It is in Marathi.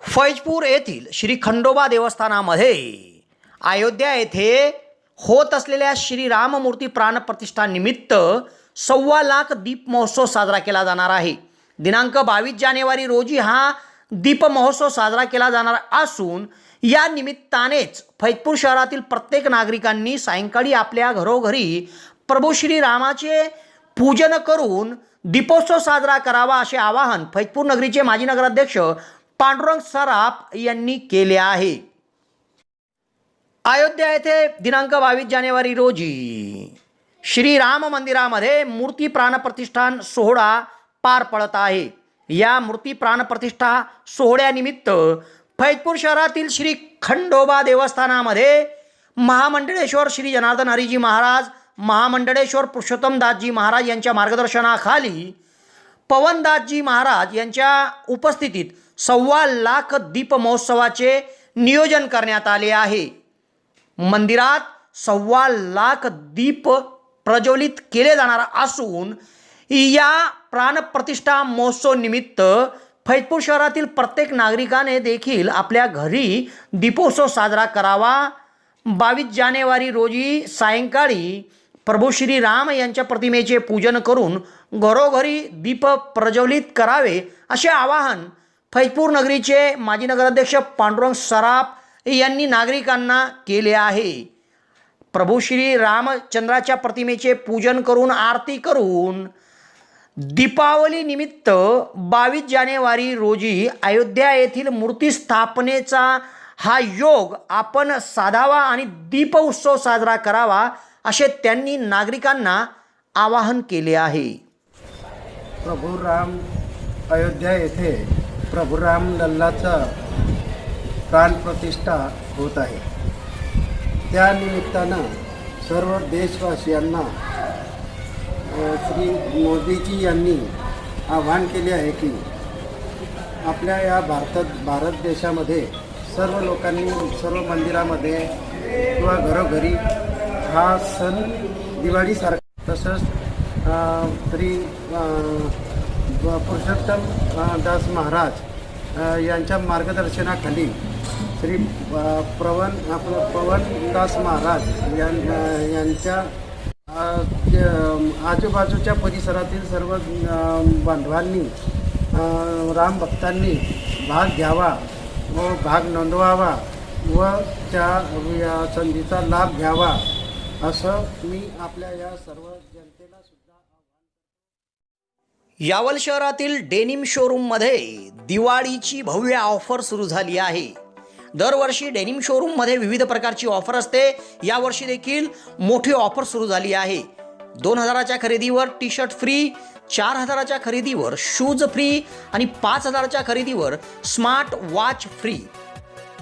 फैजपूर येथील श्री खंडोबा देवस्थानामध्ये अयोध्या येथे होत असलेल्या श्री राममूर्ती प्राणप्रतिष्ठानिमित्त सव्वा लाख दीप महोत्सव साजरा केला जाणार आहे. दिनांक बावीस जानेवारी रोजी हा दीप महोत्सव साजरा केला जाणार असून या निमित्तानेच फैजपूर शहरातील प्रत्येक नागरिकांनी सायंकाळी आपल्या घरोघरी प्रभू श्री रामाचे पूजन करून दीपोत्सव साजरा करावा असे आवाहन फैजपूर नगरीचे माजी नगराध्यक्ष पांडुरंग सराफ यांनी केले आहे. अयोध्या येथे दिनांक बावीस जानेवारी रोजी श्रीराम मंदिरामध्ये मूर्ती प्राणप्रतिष्ठान सोहळा पार पडत आहे. या मूर्ती प्राणप्रतिष्ठा सोहळ्यानिमित्त फैजपूर शहरातील श्री खंडोबा देवस्थानामध्ये महामंडळेश्वर श्री जनार्दन हरिजी महाराज महामंडळेश्वर पुरुषोत्तम दासजी महाराज यांच्या मार्गदर्शनाखाली पवनदासजी महाराज यांच्या उपस्थितीत सव्वा लाख दीप महोत्सवाचे नियोजन करण्यात आले आहे. मंदिरात सव्वा लाख दीप प्रज्वलित केले जाणार असून या प्राणप्रतिष्ठा महोत्सव निमित्त फैजपूर शहरातील प्रत्येक नागरिकाने देखील आपल्या घरी दीपोत्सव साजरा करावा. बावीस जानेवारी रोजी सायंकाळी प्रभू श्री राम यांच्या प्रतिमेचे पूजन करून घरोघरी दीप प्रज्वलित करावे असे आवाहन फैजपूर नगरीचे माजी नगराध्यक्ष पांडुरंग सराफ यांनी नागरिकांना केले आहे. प्रभू श्री रामचंद्राच्या प्रतिमेचे पूजन करून आरती करून दीपावली निमित्त बावीस जानेवारी रोजी अयोध्या येथील मूर्ती स्थापनेचा हा योग आपण साधावा आणि दीप उत्सव साजरा करावा असे त्यांनी नागरिकांना आवाहन केले आहे. प्रभू राम अयोध्या येथे प्रभू राम लल्लाचं प्राणप्रतिष्ठा होत आहे. त्या निमित्तानं सर्व देशवासियांना श्री मोदीजी यांनी आवाहन केले आहे की आपल्या या भारतात भारत देशामध्ये सर्व लोकांनी सर्व मंदिरामध्ये किंवा घरोघरी हा सण दिवाळीसारखा तसंच श्री पुरुषोत्तम दास महाराज यांच्या मार्गदर्शनाखाली श्री प्रवन पवन दास महाराज यां यांच्या आजूबाजूच्या परिसरातील सर्व बांधवांनी रामभक्तांनी राम भक्तांनी भाग घ्यावा व भाग नोंदवावा व त्या संधीचा लाभ घ्यावा. असं मी आपल्या या सर्व जनतेला सुद्धा यावल शहरातील डेनिम शोरूममध्ये दिवाळीची भव्य ऑफर सुरू झाली आहे. दरवर्षी डेनिम शोरूममध्ये विविध प्रकारची ऑफर असते. यावर्षी देखील मोठी ऑफर सुरू झाली आहे. दोन हजाराच्या खरेदीवर टी शर्ट फ्री चार हजाराच्या खरेदीवर शूज फ्री आणि पाच हजाराच्या खरेदीवर स्मार्ट वॉच फ्री.